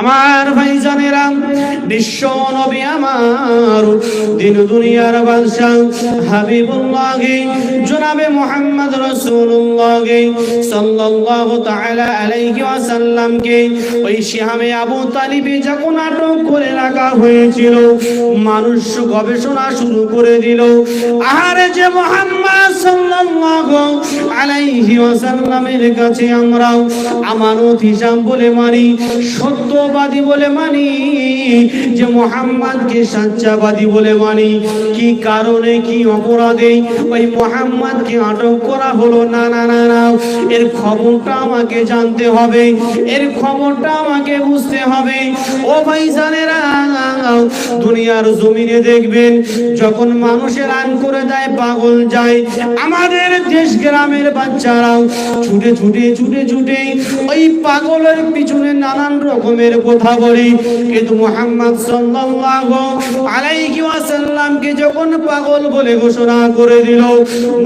আমার ভাই জানেরা বিশ্ব নবী আমার, দিন দুনিয়ার বাদশাহ হাবিবুল্লাহ জনাবে মোহাম্মদ রাসূলুল্লাহ সাল্লাল্লাহু তাআলা আলাইহি ওয়াসাল্লাম কে ওই শিহামে আবু তালিবে যখন আটক করে রাখা হয়েছিল, মানুষ গবেষণা শুরু করে দিল, আহারে যে মোহাম্মদ সাল্লাল্লাহু আলাইহি ওয়াসাল্লামের কাছে আমরা আমানত হিসাব বলে মানি সত্যবাদী বলে মানি, যে মোহাম্মদকে সাচ্চাবাদী বলে মানি। কি কারণে, কি অপরাধে? ওই মোহাম্মদকে আটক করা হলো। না না না না, এর খবরটা আমাকে জানতে হবে। এর খবরটা আমাকে বুঝতে হবে। ও ভাই জানেরা দুনিয়ার জমিনে দেখবেন, যখন মানুষের আন করে দেয়, পাগল যায়। আমাদের দেশ গ্রামের বাচ্চারাও ছুটে ছুটে ছুটে ছুটে ওই পাগলের পিছনে নানান রকমের কথা বলি, কিন্তু মোহাম্মদ সাল্লাল্লাহু আলাইহি ওয়াসাল্লামকে যখন পাগল বলে ঘোষণা করে দিল,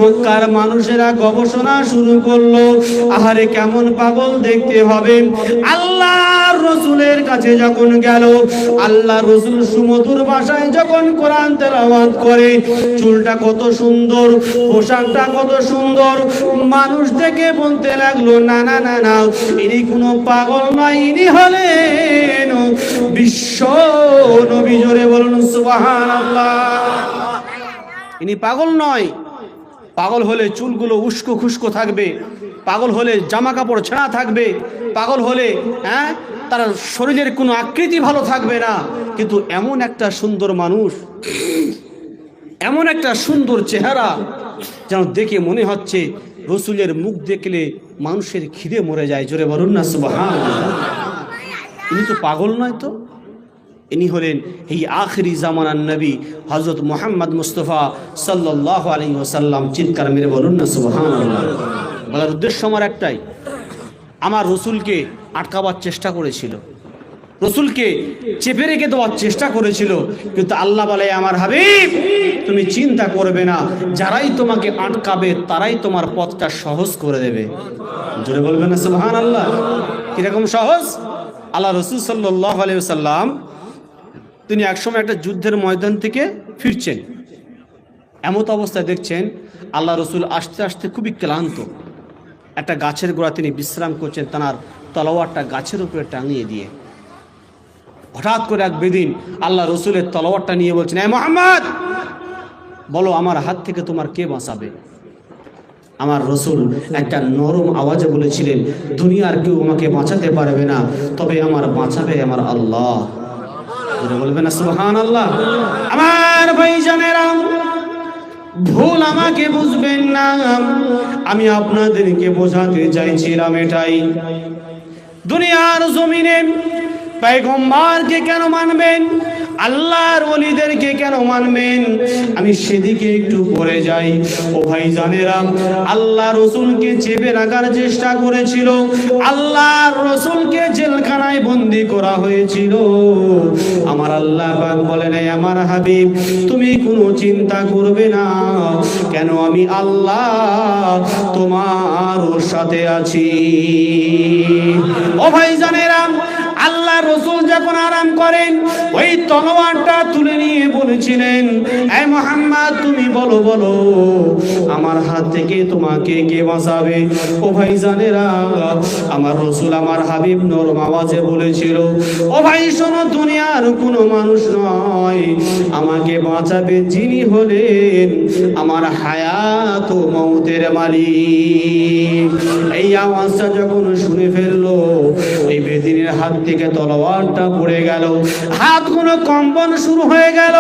মক্কার মানুষেরা গবেষণা শুরু করল, আহারে কেমন পাগল দেখতে হবে? আল্লাহর রসুলের কাছে যখন গেল, আল্লাহ রসুল সুমধুর ভাষায় যখন কোরআন তেলাওয়াত করে, চুলটা কত সুন্দর, পোশাকটা কত সুন্দর, মানুষ দেখে বলতে লাগল, না না না না, ইনি কোনো পাগল নয় ইনি হলেন বিশ্ব নবী। জোরে বলুন, সুবহানাল্লাহ। ইনি পাগল নয়, পাগল হলে চুলগুলো উস্কো খুস্কো থাকবে। পাগল হলে জামা কাপড় ছেঁড়া থাকবে, পাগল হলে হ্যাঁ তার শরীরের কোনো আকৃতি ভালো থাকবে না। কিন্তু এমন একটা সুন্দর মানুষ, এমন একটা সুন্দর চেহারা যেন দেখে মনে হচ্ছে রসুলের মুখ দেখলে মানুষের খিদে মরে যায়। জোরে বলুন না সুবহান ইনি তো পাগল নয় তো? ইনি হলেন এই আখরি জামানার নবী হজরত মোহাম্মদ মুস্তফা সাল্লাহ আলী ওসাল্লাম চিৎকার মেরে বলুন না সুবহান বলার উদ্দেশ্য আমার একটাই। আমার রসুলকে আটকাবার চেষ্টা করেছিল। রসুলকে চেপে রেখে দেওয়ার চেষ্টা করেছিল, কিন্তু আল্লাহ বলে, আমার হাবিব, তুমি চিন্তা করবে না। যারাই তোমাকে আটকাবে, তারাই তোমার পথটা সহজ করে দেবে। জোরে বলবে না সুবহান আল্লাহ কীরকম সহজ? আল্লাহ রসুল সাল্লাহ আলিয়া সাল্লাম তিনি একসময় একটা যুদ্ধের ময়দান থেকে ফিরছেন। এমত অবস্থায় দেখছেন, আল্লাহ রসুল আস্তে আস্তে খুবই ক্লান্ত। একটা গাছের গোড়া তিনি বিশ্রাম করছেন তার তলোয়ারটা গাছের উপরে টাঙিয়ে দিয়ে। হঠাৎ করে এক বেদিন আল্লাহ রসুলের তলোয়ারটা নিয়ে বলছেন, এ মোহাম্মদ, বলো আমার হাত থেকে তোমার কে বাঁচাবে? আমার রসুল একটা নরম আওয়াজে বলেছিলেন, দুনিয়ার কেউ আমাকে বাঁচাতে পারবে না, তবে আমার বাঁচাবে আমার আল্লাহ। বলবেন না সুবহান আল্লাহ আমার ভাই জানেরা ভুল আমাকে বুঝবেন না। আমি আপনাদেরকে বোঝাতে চাইছিলাম এটাই। দুনিয়ার জমিনে পাইগম্বারকে কেন মানবেন? আল্লাহর ওলিদেরকে কেন মানবেন? আমি সেদিকে একটু পরে যাই। ও ভাই জানেরা আল্লাহ রসুলকে চেপে রাখার চেষ্টা করেছিল। আল্লাহর রসুলকে জেলখানায় বন্দি করা হয়েছিল। আমার আল্লাহ পাক বলেন, "এই আমার হাবিব, তুমি কোনো চিন্তা করবে না। কেন আমি আল্লাহ তোমার সাথে আছি? ও ভাই জানেরা আল্লাহ রসুল যখন আরাম করেন, ওই তলোয়ারটা তুলে নিয়ে বলেছিলেন এই মোহাম্মদ, তুমি বলো বলো, আমার হাত থেকে তোমাকে কে বাঁচাবে? ও ভাই জানেরা আমার রসুল আমার হাবিব নরম আওয়াজে বলেছিল, ও ভাই, শোনো, দুনিয়ার কোনো মানুষ নয়। আমাকে বাঁচাবে যিনি হলেন আমার হায়াত ও মৌতের মালিক। এই আওয়াজটা যখন শুনে ফেলল ওই বেদিনের হাত থেকে তলোয়ারটা পড়ে গেল। হাতগুলো কম্পন শুরু হয়ে গেল,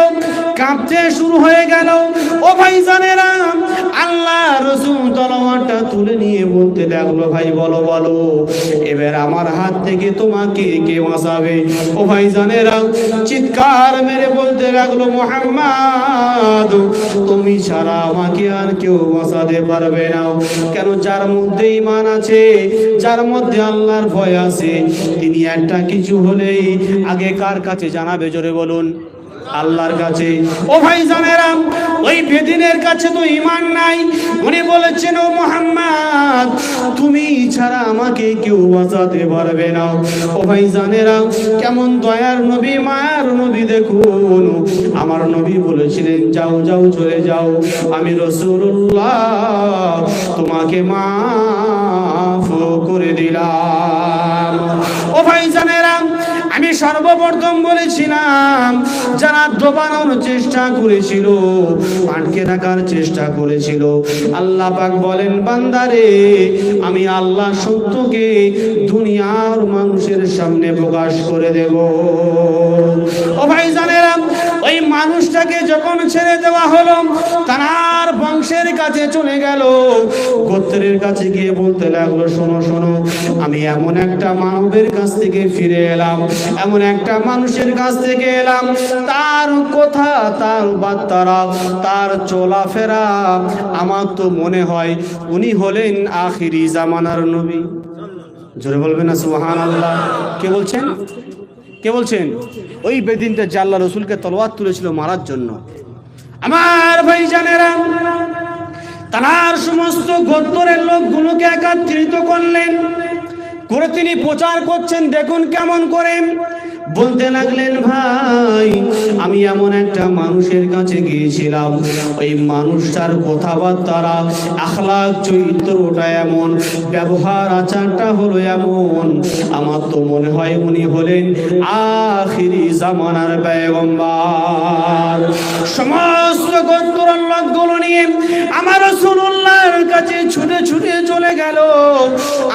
কাঁপতে শুরু হয়ে গেল। ও ভাই জানেরা আল্লাহ রসুল তলোয়ারটা তুলে নিয়ে বলতে লাগল, ভাই, বলো বলো, এবার আমার হাত থেকে তোমাকে কে বাঁচাবে? ও ভাই জানেরা চিৎকার মেরে বলতে লাগল, মোহাম্মদ, তুমি ছাড়া আমাকে আর কেউ বাঁচাতে পারবে না। কেন, যার মধ্যে ইমান আছে, যার মধ্যে আল্লাহর ভয় আছে তিনি একটা কিছু হলেই আগে কার কাছে জানাবে? জোরে বলুন। আল্লাহর কাছে। ও ভাই জানেরাম ওই বেদিনের কাছে তো ইমান নাই। উনি বলেছেন, ও মোহাম্মদ, তুমি ছাড়া আমাকে কেউ বাঁচাতে পারবে না। ও ভাই জানেরাম কেমন দয়ার নবী, মায়ার নবী দেখুন। আমার নবী বলেছিলেন, যাও যাও, চলে যাও। আমি রসুল্লাহ তোমাকে মাফ করে দিলাম। আমি সর্বপ্রথম বলেছিলাম, যারা দোবানোর চেষ্টা করেছিল আটকে রাখার চেষ্টা করেছিল। আল্লাহ পাক বলেন, বান্দারে, আমি আল্লাহ সত্যকে দুনিয়ার মানুষের সামনে প্রকাশ করে দেব। ও ভাই জানেরাম ওই মানুষটাকে যখন ছেড়ে দেওয়া হলো, তার বংশের কাছে চলে গেল। গোত্রের কাছে গিয়ে বলতে লাগল, শোনো শোনো, আমি এমন একটা মানবের কাছ থেকে ফিরে এলাম, এমন একটা মানুষের কাছ থেকে এলাম, তার কথা, তার বার্তারা, তার চলাফেরা, আমার তো মনে হয় উনি হলেন আখিরি জামানার নবী। জোরে বলবেন না সুহান আল্লাহ কে বলছেন? কে বলছেন? ওই বেদিনটা জাল্লা রসুলকে তলোয়ার তুলেছিল মারার জন্য। আমার ভাই জানেরা তার সমস্ত গোত্তরের লোকগুলোকে একত্রিত করলেন। করে তিনি প্রচার করছেন, দেখুন কেমন করেন বলতে লাগলেন, ভাই, আমি এমন একটা মানুষের কাছে গিয়েছিলাম। ওই মানুষটার কথাবার্তারা আখলাক চরিত্রটা এমন, ব্যবহার আচারটা হলো এমন। আমার তো মনে হয় উনি হলেন আখিরি জামানার ব্যয়গম্বার সমস্ত গোত্তর লোকগুলো নিয়ে আমারও আমার রসুল্লাহর কাছে ছুটে ছুটে চলে গেল।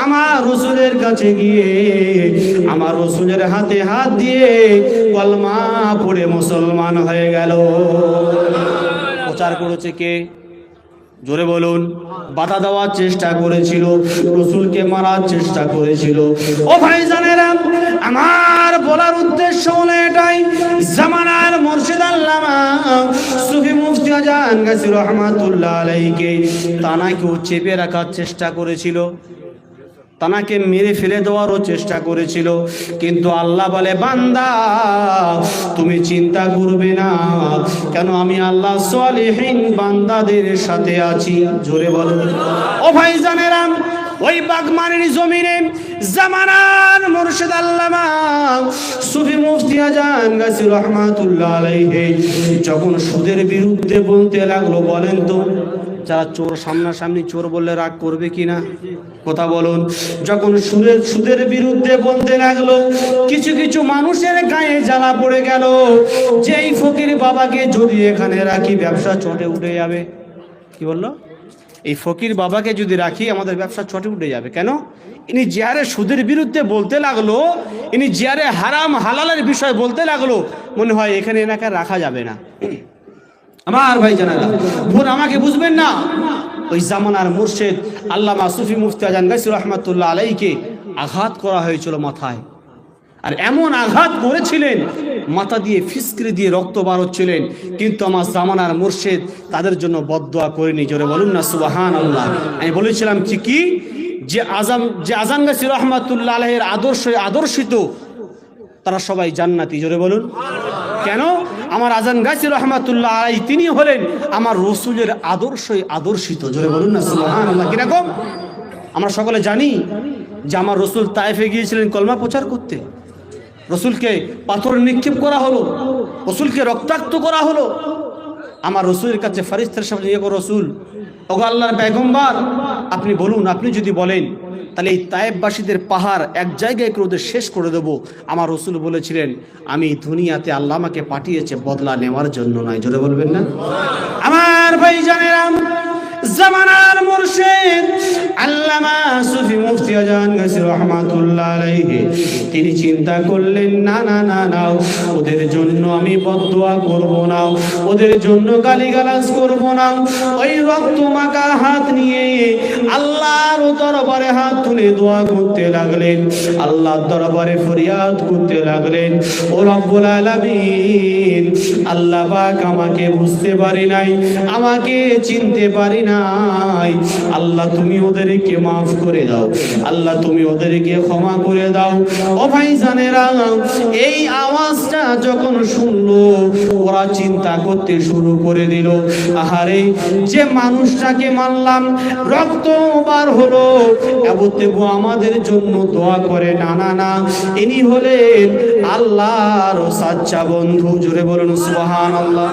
আমার রসুলের কাছে গিয়ে, আমার রসুলের হাতে হাত দিয়ে কলমা পড়ে মুসলমান হয়ে গেল। প্রচার করেছে কে? জোরে বলুন, বাধা দেওয়ার চেষ্টা করেছিল, রসুলকে মারার চেষ্টা করেছিল। ও ভাই জানেরা আমার বলার উদ্দেশ্য হলো এটাই, জামানার মুর্শিদ আল্লামা সুফি মুফতি আজান গাছি রহমাতুল্লাহ আলাইকে তানাকেও চেপে রাখার চেষ্টা করেছিল? তানাকে মেরে ফেলে দেওয়ারও চেষ্টা করেছিল। কিন্তু আল্লাহ বলে, বান্দা, তুমি চিন্তা করবে না। কেন আমি আল্লাহ সলিহীন বান্দাদের সাথে আছি? জোরে বলো। ও ভাই জানেরাম ওই বাগমানের জমিনে জামানার মুর্শিদ আল্লামা সুফি মুফতি আজান গাছি রহমাতুল্লাহ আলাইহি, যখন সুদের বিরুদ্ধে বলতে লাগল, বলেন তো যারা চোর, সামনাসামনি চোর বললে রাগ করবে কিনা? কথা বলুন। যখন সুদের সুদের বিরুদ্ধে বলতে লাগল, কিছু কিছু মানুষের গায়ে জ্বালা পড়ে গেল। যেই ফকির বাবাকে যদি এখানে রাখি, ব্যবসা চটে উঠে যাবে। কি বলল? এই ফকির বাবাকে যদি রাখি, আমাদের ব্যবসা চটে উঠে যাবে। কেন? ইনি জিয়ারে সুদের বিরুদ্ধে বলতে লাগল, ইনি জিয়ারে হারাম, হালালের বিষয় বলতে লাগল। মনে হয় এখানে এনাকে রাখা যাবে না। আমার ভাই জানালা বোন আমাকে বুঝবেন না। ওই জামানার মুর্শেদ আল্লামা সুফি মুফতি আজান গাইসুর রহমতুল্লাহ আলাইকে আঘাত করা হয়েছিল মাথায়। আর এমন আঘাত করেছিলেন, মাথা দিয়ে ফিসকিরে দিয়ে রক্ত বার হচ্ছিলেন। কিন্তু আমার জামানার মুর্শেদ তাদের জন্য বদদোয়া করেনি। জোরে বলুন না সুবাহান আল্লাহ আমি বলেছিলাম কি কি? যে আজাম যে আজান গাছি রহমাতুল্লাহ আলহের আদর্শ আদর্শিত, তারা সবাই জান্নাতি। জোরে বলুন। কেন? আমার আজান গাছি রহমাতুল্লাহ আলাই তিনি হলেন আমার রসুলের আদর্শই আদর্শিত। জোরে বলুন না সুলহান কীরকম আমরা সকলে জানি যে আমার রসুল তাইফে গিয়েছিলেন কলমা প্রচার করতে। রসুলকে পাথর নিক্ষেপ করা হলো, রসুলকে রক্তাক্ত করা হলো আমার রসুলের কাছে ফারিস্তার সামনে ইয়ে রসুল। ওগো আল্লাহর বেগম্বার আপনি বলুন, আপনি যদি বলেন, তাহলে এই তায়েববাসীদের পাহাড় এক জায়গায় করে ওদের শেষ করে দেব। আমার রসুল বলেছিলেন, আমি দুনিয়াতে আল্লাহ আমাকে পাঠিয়েছে বদলা নেওয়ার জন্য নয়। জোরে বলবেন না? আমার ভাই জানেরাম জামানার মুর্শিদ চিন্তা করলেন, না না না না ওদের জন্য আমি বদদোয়া করব না, ওদের জন্য গালিগালাজ করব না। ওই রক্ত মাখা হাত নিয়ে আল্লাহর দরবারে হাত তুলে দোয়া করতে লাগলেন, আল্লাহর দরবারে ফরিয়াদ করতে লাগলেন, ও রব্বুল আলামিন, আল্লাহ পাক আমাকে বুঝতে পারি নাই, আমাকে চিনতে পারি নাই। আল্লাহ তুমি ওদেরকে মাফ করে দাও, আল্লাহ তুমি ওদেরকে ক্ষমা করে দাও। ও ভাই জানেরা এই আওয়াজটা যখন শুনলো, ওরা চিন্তা করতে শুরু করে দিল। আহারে, যে মানুষটাকে মানলাম রক্ত বার হলো। এবতেবু আমাদের জন্য দোয়া করে, না না না, ইনি হলেন আল্লাহর সাচ্চা বন্ধু। জুড়ে বলুন, সুবহানাল্লাহ।